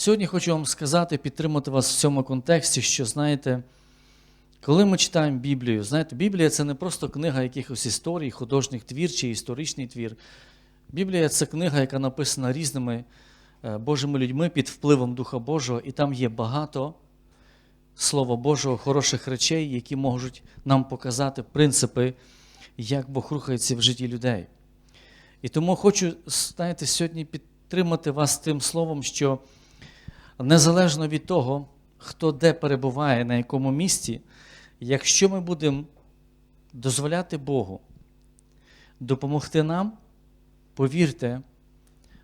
Сьогодні хочу вам сказати, підтримати вас в цьому контексті, що знаєте, коли ми читаємо Біблію, знаєте, Біблія це не просто книга якихось історій, художніх твір чи історичний твір. Біблія це книга, яка написана різними е, Божими людьми під впливом Духа Божого, і там є багато Слова Божого, хороших речей, які можуть нам показати принципи, як Бог рухається в житті людей. І тому хочу, знаєте, сьогодні підтримати вас тим словом, що незалежно від того, хто де перебуває, на якому місці, якщо ми будемо дозволяти Богу допомогти нам, повірте,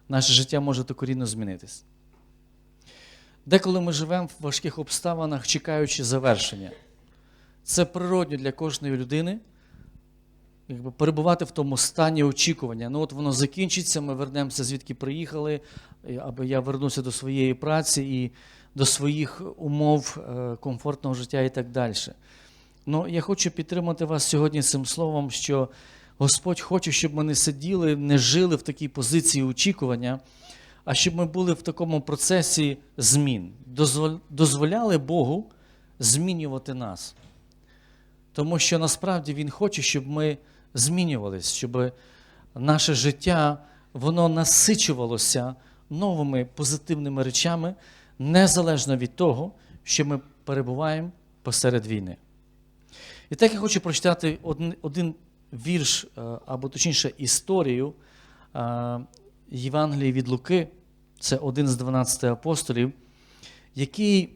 наше життя може докорінно змінитись. Деколи ми живемо в важких обставинах, чекаючи завершення. Це природньо для кожної людини якби, перебувати в тому стані очікування. Ну, от воно закінчиться, ми вернемося, звідки приїхали, або я вернуся до своєї праці і до своїх умов е, комфортного життя і так далі. Ну, я хочу підтримати вас сьогодні цим словом, що Господь хоче, щоб ми не сиділи, не жили в такій позиції очікування, а щоб ми були в такому процесі змін, дозволяли Богу змінювати нас. Тому що насправді Він хоче, щоб ми змінювались, щоб наше життя воно насичувалося новими позитивними речами, незалежно від того, що ми перебуваємо посеред війни. І так я хочу прочитати один, один вірш, е, або точніше історію е, Євангелії від Луки, це один з 12 апостолів, який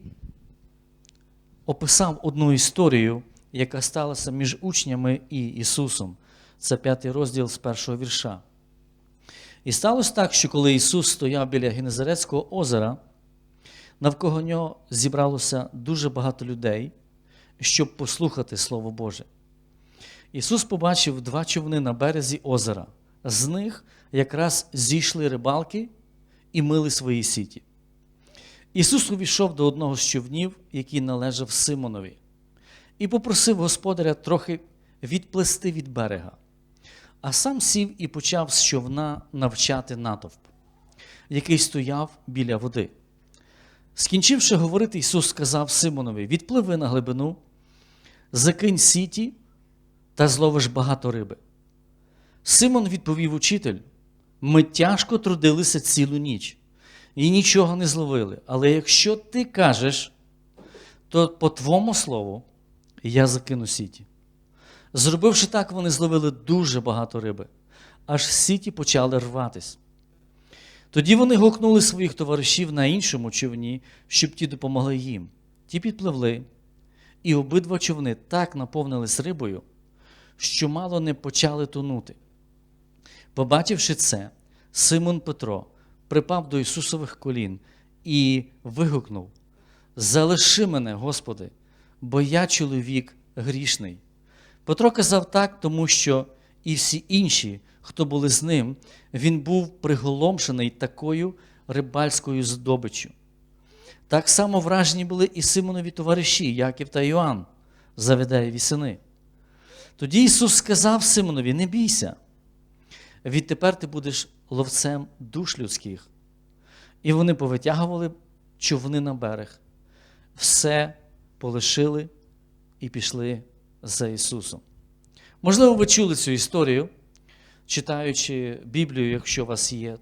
описав одну історію, яка сталася між учнями і Ісусом. Це п'ятий розділ з першого вірша. І сталося так, що коли Ісус стояв біля Генезарецького озера, навколо нього зібралося дуже багато людей, щоб послухати Слово Боже. Ісус побачив два човни на березі озера. З них якраз зійшли рибалки і мили свої сіті. Ісус увійшов до одного з човнів, який належав Симонові, і попросив господаря трохи відплести від берега, а сам сів і почав з човна навчати натовп, який стояв біля води. Скінчивши говорити, Ісус сказав Симонові: відпливи на глибину, закинь сіті та зловиш багато риби. Симон відповів учитель: ми тяжко трудилися цілу ніч і нічого не зловили. Але якщо ти кажеш, то по твому слову я закину сіті. Зробивши так, вони зловили дуже багато риби, аж сіті почали рватись. Тоді вони гукнули своїх товаришів на іншому човні, щоб ті допомогли їм. Ті підпливли, і обидва човни так наповнились рибою, що мало не почали тонути. Побачивши це, Симон Петро припав до Ісусових колін і вигукнув: Залиши мене, Господи, бо я чоловік грішний. Петро казав так, тому що і всі інші, хто були з ним, він був приголомшений такою рибальською здобиччю. Так само вражені були і Симонові товариші, Яків та Йоанн, Заведеєві сини. Тоді Ісус сказав Симонові: не бійся, відтепер ти будеш ловцем душ людських. І вони повитягували човни на берег, все полишили і пішли за Ісусом. Можливо, ви чули цю історію, читаючи Біблію, якщо у вас є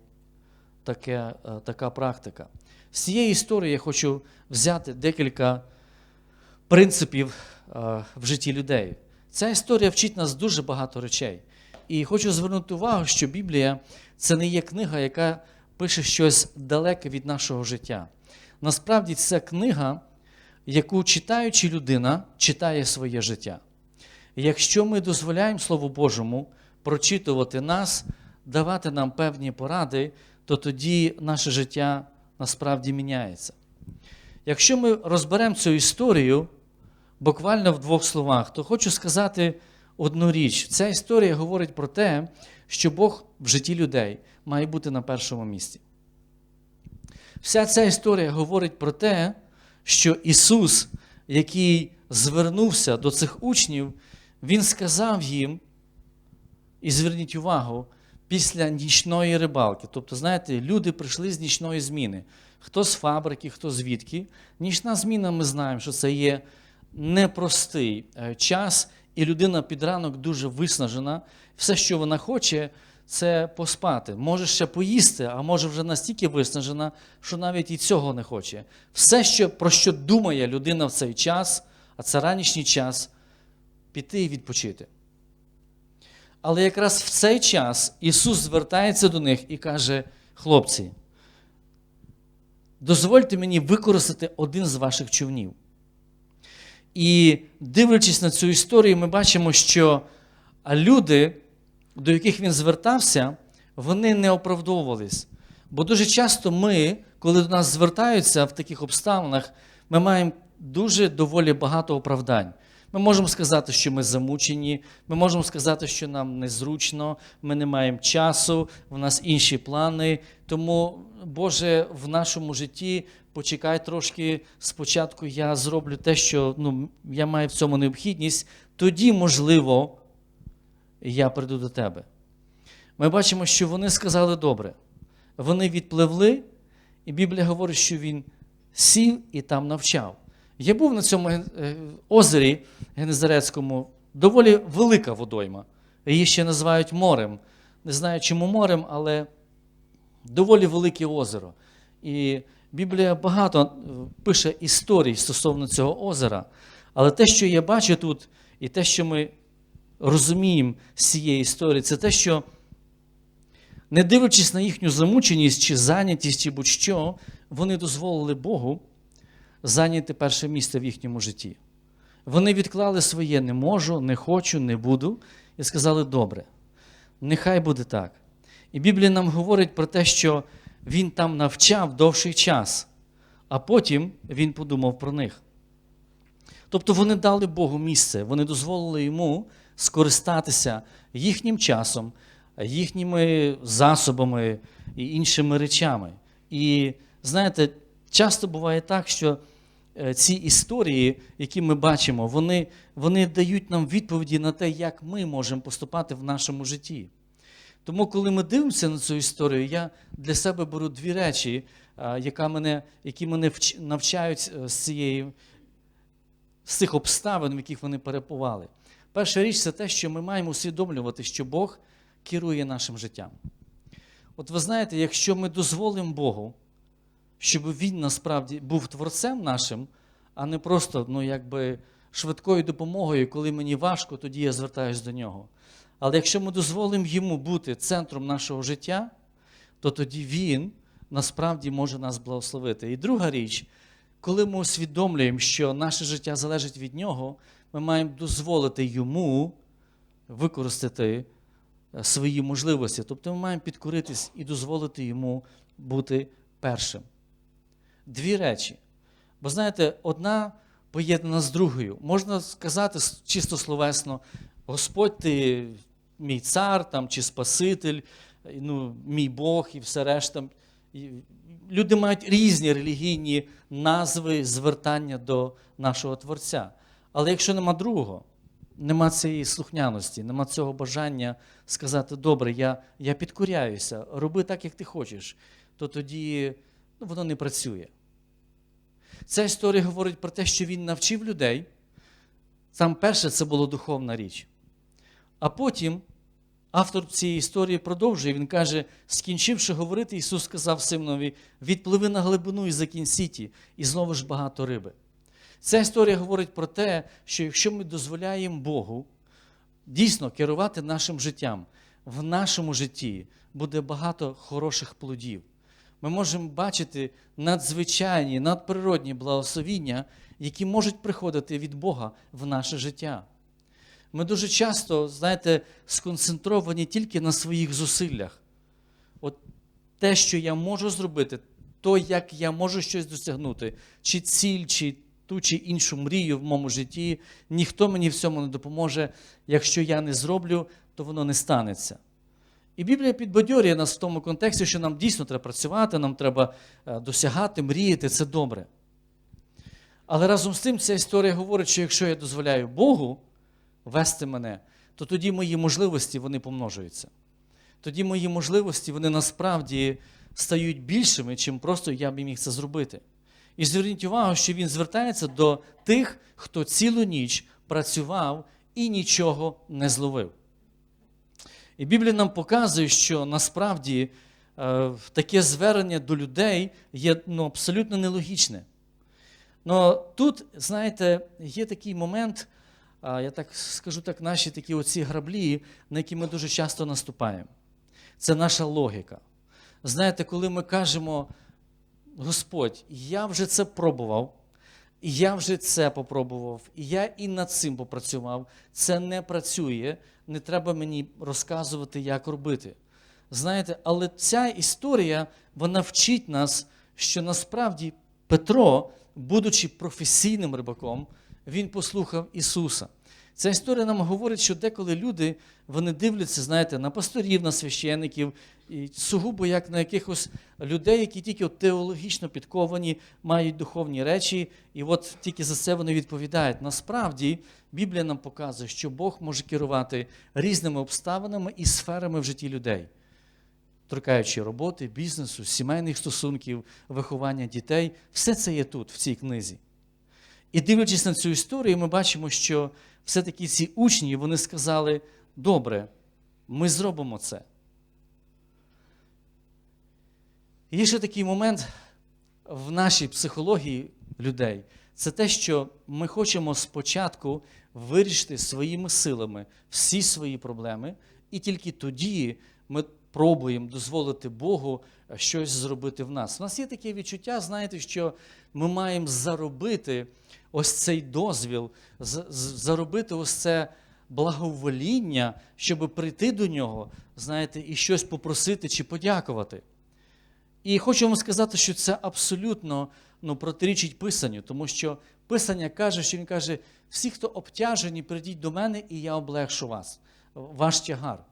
таке, е, така практика. З цієї історії я хочу взяти декілька принципів е, в житті людей. Ця історія вчить нас дуже багато речей. І хочу звернути увагу, що Біблія це не є книга, яка пише щось далеке від нашого життя. Насправді, це книга, яку читаючи людина, читає своє життя. Якщо ми дозволяємо Слову Божому прочитувати нас, давати нам певні поради, то тоді наше життя насправді міняється. Якщо ми розберемо цю історію буквально в двох словах, то хочу сказати одну річ. Ця історія говорить про те, що Бог в житті людей має бути на першому місці. Вся ця історія говорить про те, що Ісус, який звернувся до цих учнів, Він сказав їм, і зверніть увагу, після нічної рибалки. Тобто, знаєте, люди прийшли з нічної зміни. Хто з фабрики, хто звідки. Нічна зміна, ми знаємо, що це є непростий е, час, і людина під ранок дуже виснажена. Все, що вона хоче, це поспати. Може ще поїсти, а може вже настільки виснажена, що навіть і цього не хоче. Все, що, про що думає людина в цей час, а це ранішній час, піти і відпочити. Але якраз в цей час Ісус звертається до них і каже: хлопці, дозвольте мені використати один з ваших човнів. І дивлячись на цю історію, ми бачимо, що люди, до яких він звертався, вони не оправдовувались. Бо дуже часто ми, коли до нас звертаються в таких обставинах, ми маємо дуже доволі багато оправдань. Ми можемо сказати, що ми замучені, ми можемо сказати, що нам незручно, ми не маємо часу, в нас інші плани. Тому, Боже, в нашому житті почекай трошки, спочатку я зроблю те, що ну, я маю в цьому необхідність, тоді, можливо, я прийду до тебе. Ми бачимо, що вони сказали добре. Вони відпливли, і Біблія говорить, що він сів і там навчав. Я був на цьому е, озері Генезарецькому, доволі велика водойма. Її ще називають морем. Не знаю, чому морем, але доволі велике озеро. І Біблія багато е, пише історій стосовно цього озера. Але те, що я бачу тут, і те, що ми розуміємо з цієї історії, це те, що, не дивлячись на їхню замученість чи зайнятість, чи будь-що, вони дозволили Богу зайняти перше місце в їхньому житті. Вони відклали своє не можу, не хочу, не буду, і сказали, добре, нехай буде так. І Біблія нам говорить про те, що він там навчав довший час, а потім він подумав про них. Тобто вони дали Богу місце, вони дозволили йому скористатися їхнім часом, їхніми засобами і іншими речами. І знаєте, часто буває так, що е, ці історії, які ми бачимо, вони, вони дають нам відповіді на те, як ми можемо поступати в нашому житті. Тому, коли ми дивимося на цю історію, я для себе беру дві речі, яка мене, які мене навчають е, з цієї, з цих обставин, в яких вони перебували. Перша річ це те, що ми маємо усвідомлювати, що Бог керує нашим життям. От ви знаєте, якщо ми дозволимо Богу, щоб Він насправді був творцем нашим, а не просто ну, якби, швидкою допомогою, коли мені важко, тоді я звертаюся до нього. Але якщо ми дозволимо йому бути центром нашого життя, то тоді Він насправді може нас благословити. І друга річ, коли ми усвідомлюємо, що наше життя залежить від нього, ми маємо дозволити йому використати е, свої можливості. Тобто ми маємо підкоритись і дозволити йому бути першим. Дві речі. Бо знаєте, одна поєднана з другою. Можна сказати чисто словесно, Господь ти мій цар там, чи Спаситель, ну, мій Бог і все решта. Люди мають різні релігійні назви звертання до нашого Творця. Але якщо нема другого, нема цієї слухняності, нема цього бажання сказати, добре, я я підкоряюся, роби так, як ти хочеш, то тоді ну, воно не працює. Ця історія говорить про те, що він навчив людей. Сам перше це була духовна річ. А потім автор цієї історії продовжує, він каже: скінчивши говорити, Ісус сказав Симонові, відпливи на глибину і закінь сіті, і знову ж багато риби. Ця історія говорить про те, що якщо ми дозволяємо Богу дійсно керувати нашим життям, в нашому житті буде багато хороших плодів. Ми можемо бачити надзвичайні, надприродні благословіння, які можуть приходити від Бога в наше життя. Ми дуже часто, знаєте, сконцентровані тільки на своїх зусиллях. От те, що я можу зробити, то, як я можу щось досягнути, чи ціль, чи ту чи іншу мрію в моєму житті, ніхто мені в цьому не допоможе. Якщо я не зроблю, то воно не станеться. І Біблія підбадьорює нас в тому контексті, що нам дійсно треба працювати, нам треба е, досягати, мріяти, це добре. Але разом з тим ця історія говорить, що якщо я дозволяю Богу вести мене, то тоді мої можливості вони помножуються. тоді мої можливості вони насправді стають більшими, чим просто я б міг це зробити. І зверніть увагу, що він звертається до тих, хто цілу ніч працював і нічого не зловив. І Біблія нам показує, що насправді е, таке звернення до людей є ну, абсолютно нелогічне. Но тут, знаєте, є такий момент, я так скажу так, наші такі оці граблі, на які ми дуже часто наступаємо. Це наша логіка. Знаєте, коли ми кажемо, Господь, я вже це пробував, і я вже це попробував, і я і над цим попрацював, це не працює, не треба мені розказувати, як робити. Знаєте, але ця історія, вона вчить нас, що насправді Петро, будучи професійним рибаком, він послухав Ісуса. Ця історія нам говорить, що деколи люди вони дивляться, знаєте, на пасторів, на священиків, і сугубо як на якихось людей, які тільки от теологічно підковані, мають духовні речі, і от тільки за це вони відповідають. Насправді Біблія нам показує, що Бог може керувати різними обставинами і сферами в житті людей торкаючи роботи, бізнесу, сімейних стосунків, виховання дітей, все це є тут, в цій книзі. І дивлячись на цю історію, ми бачимо, що все-таки ці учні вони сказали: добре, ми зробимо це. Є ще такий момент в нашій психології людей. Це те, що ми хочемо спочатку вирішити своїми силами всі свої проблеми, і тільки тоді ми пробуємо дозволити Богу щось зробити в нас. У нас є таке відчуття, знаєте, що ми маємо заробити ось цей дозвіл, заробити ось це благовоління, щоб прийти до нього, знаєте, і щось попросити чи подякувати. І хочу вам сказати, що це абсолютно ну, протирічить Писанню, тому що Писання каже, що він каже: всі, хто обтяжені, прийдіть до мене, і я облегшу вас, ваш тягар.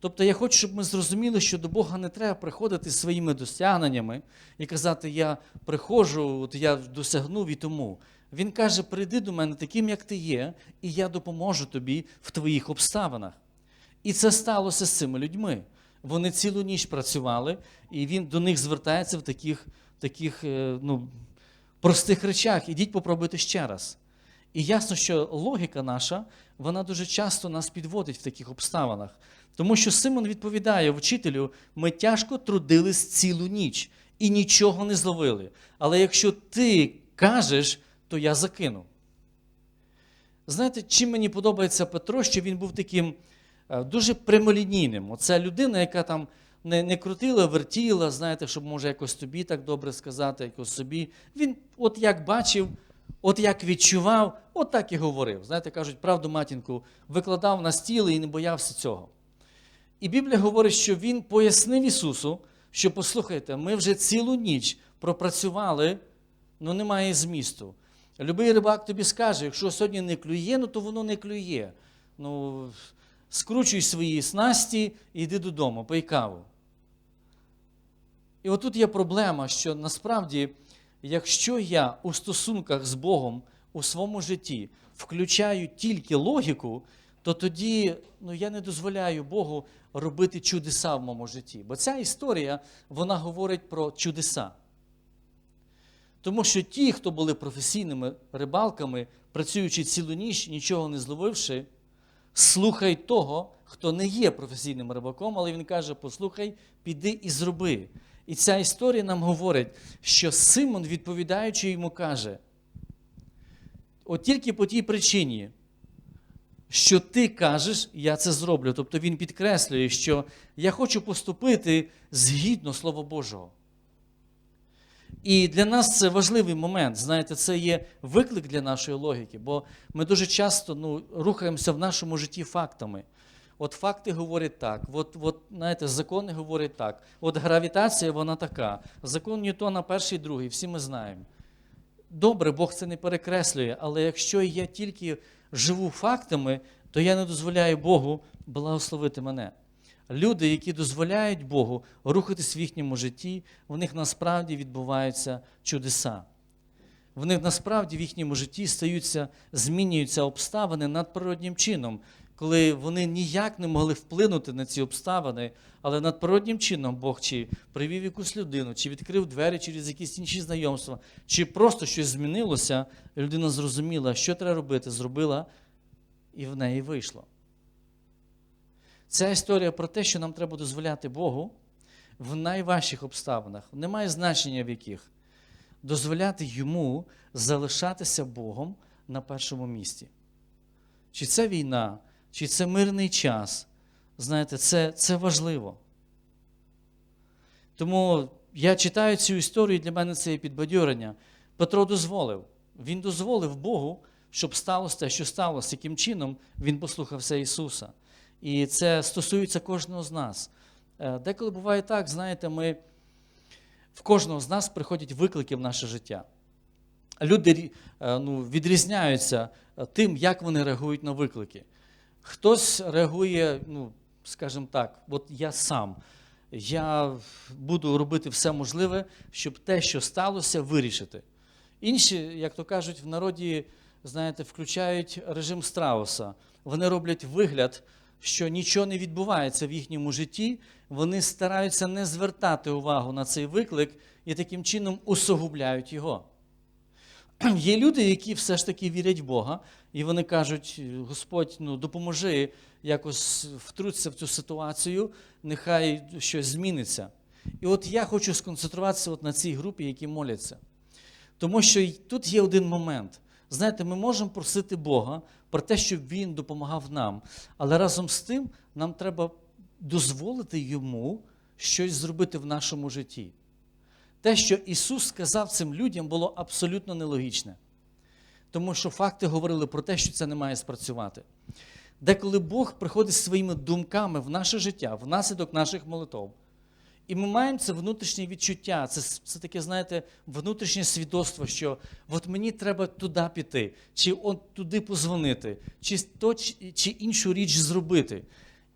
Тобто я хочу, щоб ми зрозуміли, що до Бога не треба приходити своїми досягненнями і казати, я приходжу, от я досягнув і тому. Він каже: прийди до мене таким, як ти є, і я допоможу тобі в твоїх обставинах. І це сталося з цими людьми. Вони цілу ніч працювали, і він до них звертається в таких таких е, ну, простих речах. Ідіть попробуйте ще раз. І ясно, що логіка наша, вона дуже часто нас підводить в таких обставинах. Тому що Симон відповідає вчителю: ми тяжко трудились цілу ніч і нічого не зловили. Але якщо ти кажеш, то я закину. Знаєте, чим мені подобається Петро, що він був таким е, дуже прямолінійним. Оце людина, яка там не не крутила, вертіла, знаєте, щоб може якось тобі так добре сказати, якось собі. Він, от як бачив, от як відчував, от так і говорив. Знаєте, кажуть, правду матінку викладав на стіл і не боявся цього. І Біблія говорить, що Він пояснив Ісусу, що послухайте, ми вже цілу ніч пропрацювали, але ну, немає змісту. Любий рибак тобі скаже, якщо сьогодні не клює, ну то воно не клює. Ну, Скручуй свої снасті і йди додому, пий каву. І отут є проблема, що насправді, якщо я у стосунках з Богом у своєму житті включаю тільки логіку, то тоді ну, я не дозволяю Богу робити чудеса в моєму житті. Бо ця історія вона говорить про чудеса. Тому що ті, хто були професійними рибалками, працюючи цілу ніч, нічого не зловивши, слухають того, хто не є професійним рибаком, але він каже: послухай, піди і зроби. І ця історія нам говорить, що Симон, відповідаючи йому, каже: от тільки по тій причині, що ти кажеш, я це зроблю. Тобто він підкреслює, що я хочу поступити згідно Слова Божого. І для нас це важливий момент. Знаєте, це є виклик для нашої логіки, бо ми дуже часто ну, рухаємося в нашому житті фактами. От факти говорять так, от, от, знаєте, закони говорять так. От гравітація, вона така. Закон Ньютона перший, другий, всі ми знаємо. Добре, Бог це не перекреслює, але якщо я тільки живу фактами, то я не дозволяю Богу благословити мене. Люди, які дозволяють Богу рухатись в їхньому житті, в них насправді відбуваються чудеса. В них насправді в їхньому житті стаються, змінюються обставини надприроднім чином. Коли вони ніяк не могли вплинути на ці обставини, але надприроднім чином Бог чи привів якусь людину, чи відкрив двері через якісь інші знайомства, чи просто щось змінилося, людина зрозуміла, що треба робити, зробила, і в неї вийшло. Ця історія про те, що нам треба дозволяти Богу в найважчих обставинах, немає значення в яких, дозволяти йому залишатися Богом на першому місці. Чи це війна, чи це мирний час, знаєте, це, це важливо. Тому я читаю цю історію, і для мене це є підбадьорення. Петро дозволив. Він дозволив Богу, щоб сталося те, що сталося, яким чином він послухався Ісуса. І це стосується кожного з нас. Е, Деколи буває так, знаєте, ми в кожного з нас приходять виклики в наше життя. Люди е, ну, відрізняються е, тим, як вони реагують на виклики. Хтось реагує, ну, скажімо так, от я сам. Я буду робити все можливе, щоб те, що сталося, вирішити. Інші, як то кажуть, в народі, знаєте, включають режим страуса. Вони роблять вигляд, що нічого не відбувається в їхньому житті. Вони стараються не звертати увагу на цей виклик і таким чином усугубляють його. Є люди, які все ж таки вірять в Бога, і вони кажуть: Господь, ну допоможи якось втрутися в цю ситуацію, нехай щось зміниться. І от я хочу сконцентруватися от на цій групі, які моляться. Тому що тут є один момент. Знаєте, ми можемо просити Бога про те, щоб Він допомагав нам, але разом з тим нам треба дозволити йому щось зробити в нашому житті. Те, що Ісус сказав цим людям, було абсолютно нелогічне. Тому що факти говорили про те, що це не має спрацювати. Деколи Бог приходить своїми думками в наше життя, внаслідок наших молитов. І ми маємо це внутрішнє відчуття, це, це таке, знаєте, внутрішнє свідоцтво, що от мені треба туди піти, чи от туди позвонити, чи то чи, іншу річ зробити.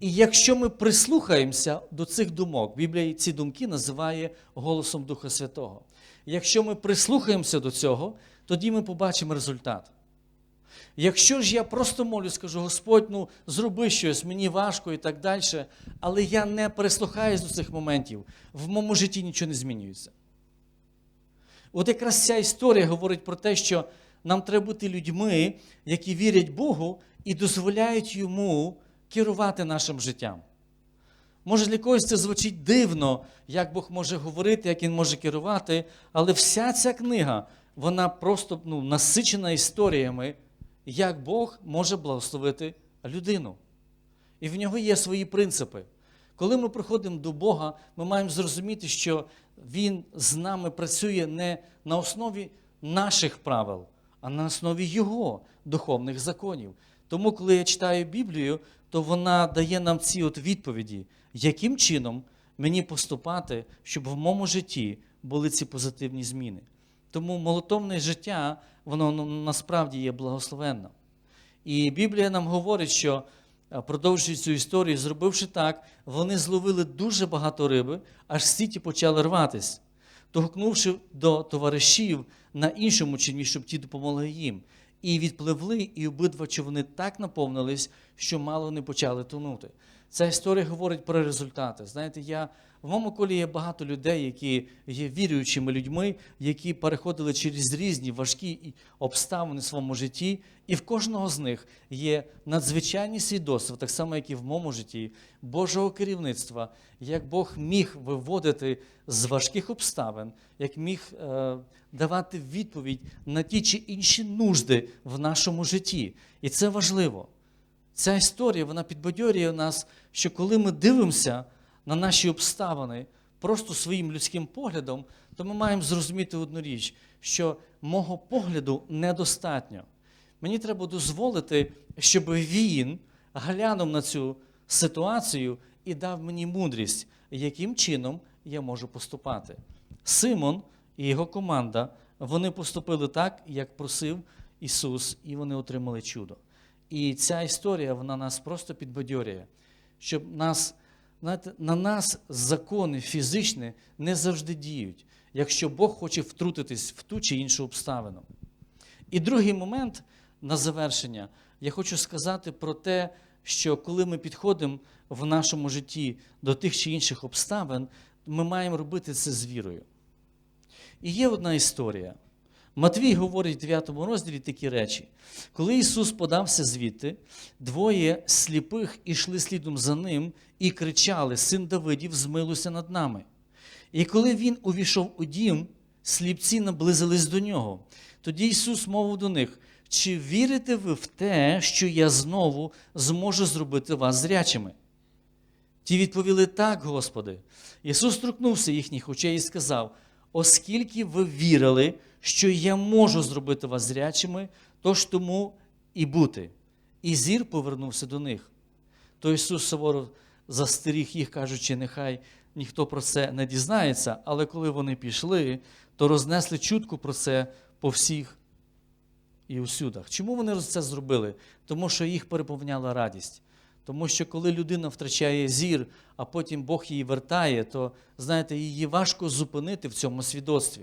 І якщо ми прислухаємося до цих думок, Біблія ці думки називає голосом Духа Святого. Якщо ми прислухаємося до цього, тоді ми побачимо результат. Якщо ж я просто молю, скажу, Господь, ну зроби щось, мені важко і так далі, але я не прислухаюсь до цих моментів, в моєму житті нічого не змінюється. От якраз ця історія говорить про те, що нам треба бути людьми, які вірять Богу і дозволяють йому керувати нашим життям. Може, для когось це звучить дивно, як Бог може говорити, як Він може керувати, але вся ця книга, вона просто ну, насичена історіями, як Бог може благословити людину. І в нього є свої принципи. Коли ми приходимо до Бога, ми маємо зрозуміти, що Він з нами працює не на основі наших правил, а на основі Його духовних законів. Тому, коли я читаю Біблію, то вона дає нам ці от відповіді, яким чином мені поступати, щоб в моєму житті були ці позитивні зміни. Тому молитовне життя, воно ну, насправді є благословенним. І Біблія нам говорить, що е, продовжуючи цю історію, зробивши так, вони зловили дуже багато риби, аж сіті почали рватись, толкнувши до товаришів на іншому човні, щоб ті допомогли їм. І відпливли, і обидва човни так наповнились, що мало не почали тонути. Ця історія говорить про результати. Знаєте, я в моєму колі є багато людей, які є віруючими людьми, які переходили через різні важкі обставини в своєму житті, і в кожного з них є надзвичайні свідоцтва, так само, як і в моєму житті, Божого керівництва, як Бог міг виводити з важких обставин, як міг е, давати відповідь на ті чи інші нужди в нашому житті. І це важливо. Ця історія вона підбадьорює нас, що коли ми дивимося на наші обставини просто своїм людським поглядом, то ми маємо зрозуміти одну річ, що мого погляду недостатньо. Мені треба дозволити, щоб він глянув на цю ситуацію і дав мені мудрість, яким чином я можу поступати. Симон і його команда вони поступили так, як просив Ісус, і вони отримали чудо. І ця історія вона нас просто підбадьорює, щоб нас, знаєте, на нас закони фізичні не завжди діють, якщо Бог хоче втрутитись в ту чи іншу обставину. І другий момент на завершення я хочу сказати про те, що коли ми підходимо в нашому житті до тих чи інших обставин, ми маємо робити це з вірою. І є одна історія. Матвій говорить в 9 розділі такі речі. Коли Ісус подався звідти, двоє сліпих ішли слідом за ним і кричали: Син Давидів, змилуйся над нами. І коли він увійшов у дім, сліпці наблизились до нього. Тоді Ісус мовив до них: чи вірите ви в те, що я знову зможу зробити вас зрячими? Ті відповіли так, Господи. Ісус торкнувся їхніх очей і сказав: оскільки ви вірили, що я можу зробити вас зрячими, тож тому і бути. І зір повернувся до них. То Ісус суворо застеріг їх, кажучи, нехай ніхто про це не дізнається, але коли вони пішли, то рознесли чутку про це по всіх і усюдах. Чому вони це зробили? Тому що їх переповняла радість. Тому що коли людина втрачає зір, а потім Бог її вертає, то знаєте, її важко зупинити в цьому свідоцтві.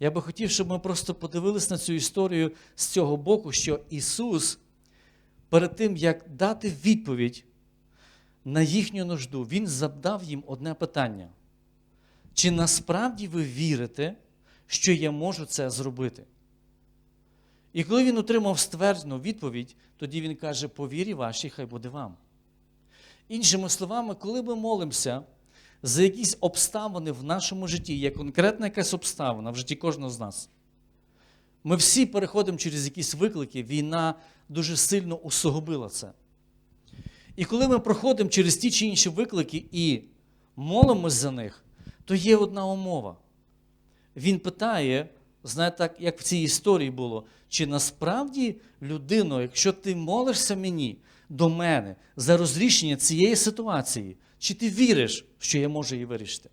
Я би хотів, щоб ми просто подивилися на цю історію з цього боку, що Ісус перед тим, як дати відповідь на їхню нужду, Він задав їм одне питання: чи насправді ви вірите, що я можу це зробити? І коли він отримав стверджену відповідь, тоді він каже: по вірі вашій, хай буде вам. Іншими словами, коли ми молимося за якісь обставини в нашому житті, є конкретна якась обставина в житті кожного з нас. Ми всі переходимо через якісь виклики, війна дуже сильно усугубила це. І коли ми проходимо через ті чи інші виклики і молимось за них, то є одна умова. Він питає, знаєте, так, як в цій історії було, чи насправді людино, якщо ти молишся мені до мене за розрішення цієї ситуації, чи ти віриш, що я можу її вирішити?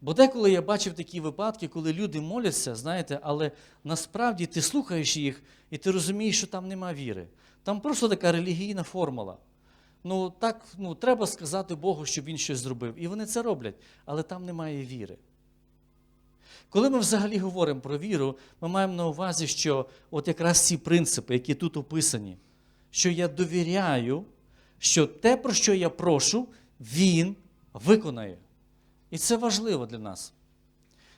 Бо деколи я бачив такі випадки, коли люди моляться, знаєте, але насправді ти слухаєш їх і ти розумієш, що там нема віри. Там просто така релігійна формула. Ну, так ну, треба сказати Богу, щоб він щось зробив. І вони це роблять, але там немає віри. Коли ми взагалі говоримо про віру, ми маємо на увазі, що от якраз ці принципи, які тут описані, що я довіряю, що те, про що я прошу, Він виконає. І це важливо для нас.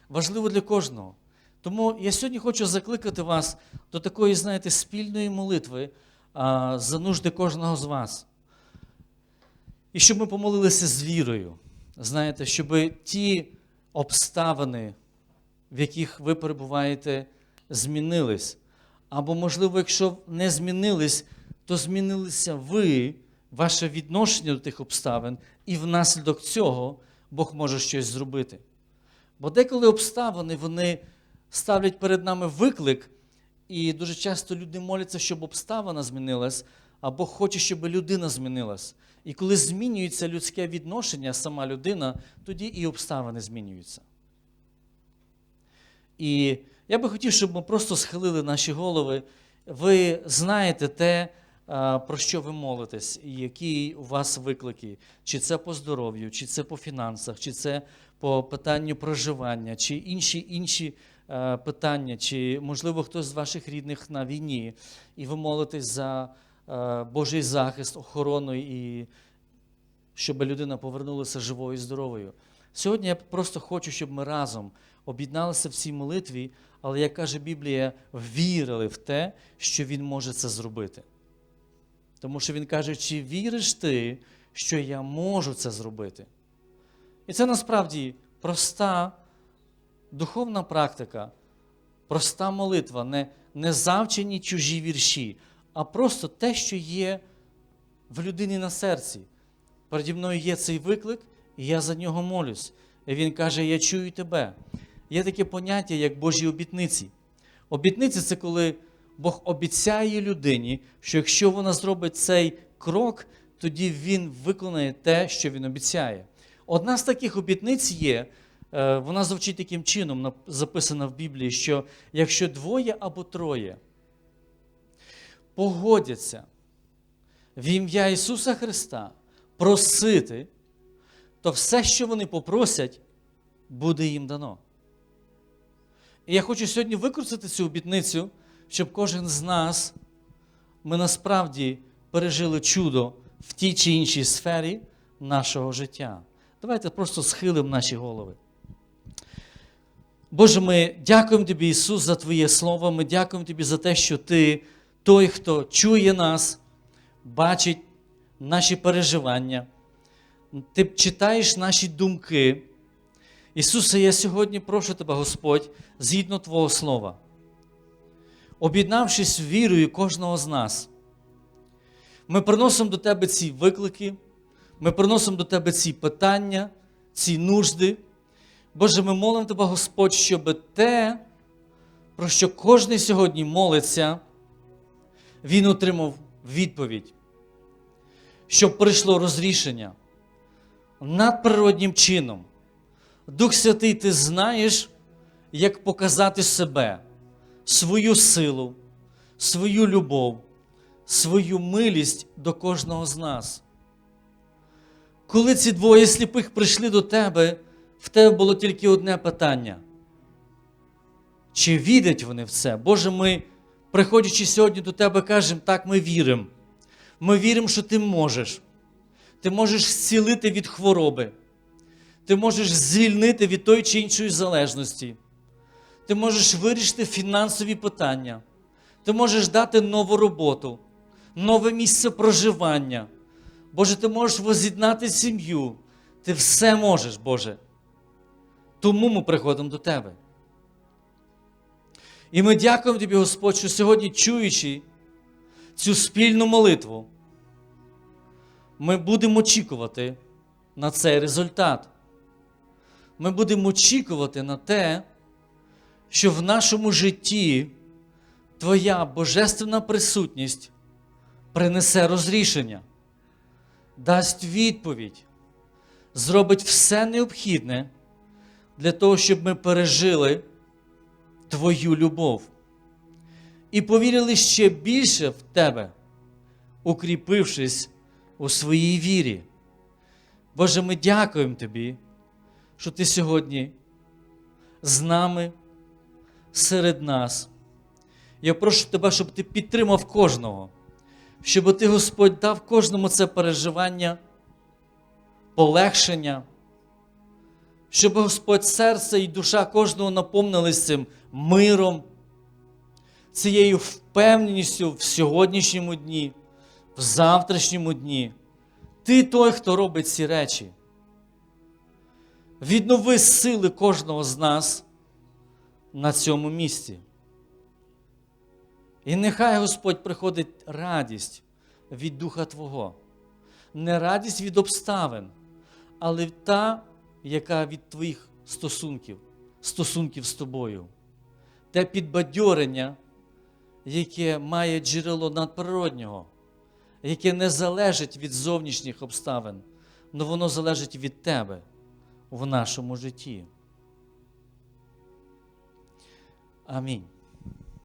Важливо для кожного. Тому я сьогодні хочу закликати вас до такої, знаєте, спільної молитви а, за нужди кожного з вас. І щоб ми помолилися з вірою. Знаєте, щоб ті обставини, в яких ви перебуваєте, змінились. Або, можливо, якщо не змінились, то змінилися ви, ваше відношення до тих обставин, і внаслідок цього Бог може щось зробити. Бо деколи обставини вони ставлять перед нами виклик, і дуже часто люди моляться, щоб обставина змінилась, або хоче, щоб людина змінилась. І коли змінюється людське відношення, сама людина, тоді і обставини змінюються. І я би хотів, щоб ми просто схилили наші голови. Ви знаєте те, про що ви молитесь, які у вас виклики, чи це по здоров'ю, чи це по фінансах, чи це по питанню проживання, чи інші інші питання, чи, можливо, хтось з ваших рідних на війні, і ви молитесь за Божий захист, охорону, і щоб людина повернулася живою і здоровою. Сьогодні я просто хочу, щоб ми разом об'єдналися в цій молитві, але, як каже Біблія, вірили в те, що Він може це зробити. Тому що Він каже, чи віриш ти, що я можу це зробити? І це насправді проста духовна практика, проста молитва, не, не завчені чужі вірші, а просто те, що є в людині на серці. Переді мною є цей виклик, і я за нього молюсь. І він каже: Я чую тебе. Є таке поняття, як Божі обітниці. Обітниці це коли Бог обіцяє людині, що якщо вона зробить цей крок, тоді він виконає те, що він обіцяє. Одна з таких обітниць є, е, вона звучить таким чином, записана в Біблії, що якщо двоє або троє погодяться в ім'я Ісуса Христа просити, то все, що вони попросять, буде їм дано. І я хочу сьогодні використати цю обітницю, щоб кожен з нас, ми насправді пережили чудо в тій чи іншій сфері нашого життя. Давайте просто схилимо наші голови. Боже, ми дякуємо Тобі, Ісус, за Твоє Слово. Ми дякуємо Тобі за те, що Ти той, хто чує нас, бачить наші переживання. Ти читаєш наші думки. Ісусе, я сьогодні прошу Тебе, Господь, згідно Твого Слова, об'єднавшись вірою кожного з нас, ми приносимо до Тебе ці виклики, ми приносимо до Тебе ці питання, ці нужди. Боже, ми молимо Тебе, Господь, щоб те, про що кожен сьогодні молиться, він отримав відповідь, щоб прийшло розрішення надприроднім чином. Дух Святий, ти знаєш, як показати себе, свою силу, свою любов, свою милість до кожного з нас. Коли ці двоє сліпих прийшли до тебе, в тебе було тільки одне питання. Чи вірять вони в це? Боже, ми, приходячи сьогодні до тебе, кажемо, так, ми віримо. Ми віримо, що ти можеш. Ти можеш зцілити від хвороби. Ти можеш звільнити від тої чи іншої залежності. Ти можеш вирішити фінансові питання. Ти можеш дати нову роботу, нове місце проживання. Боже, ти можеш воз'єднати сім'ю. Ти все можеш, Боже. Тому ми приходимо до Тебе. І ми дякуємо Тобі, Господь, що сьогодні, чуючи цю спільну молитву, ми будемо очікувати на цей результат. Ми будемо очікувати на те, що в нашому житті Твоя божественна присутність принесе розрішення, дасть відповідь, зробить все необхідне для того, щоб ми пережили Твою любов і повірили ще більше в Тебе, укріпившись у своїй вірі. Боже, ми дякуємо Тобі, що Ти сьогодні з нами, серед нас. Я прошу Тебе, щоб Ти підтримав кожного, щоб Ти, Господь, дав кожному це переживання, полегшення, щоб Господь серце і душа кожного наповнились цим миром, цією впевненістю в сьогоднішньому дні, в завтрашньому дні. Ти той, хто робить ці речі. Віднови сили кожного з нас на цьому місці. І нехай Господь приходить радість від Духа Твого. Не радість від обставин, але та, яка від твоїх стосунків, стосунків з тобою. Те підбадьорення, яке має джерело надприроднього, яке не залежить від зовнішніх обставин, але воно залежить від тебе в нашому житті. Амінь.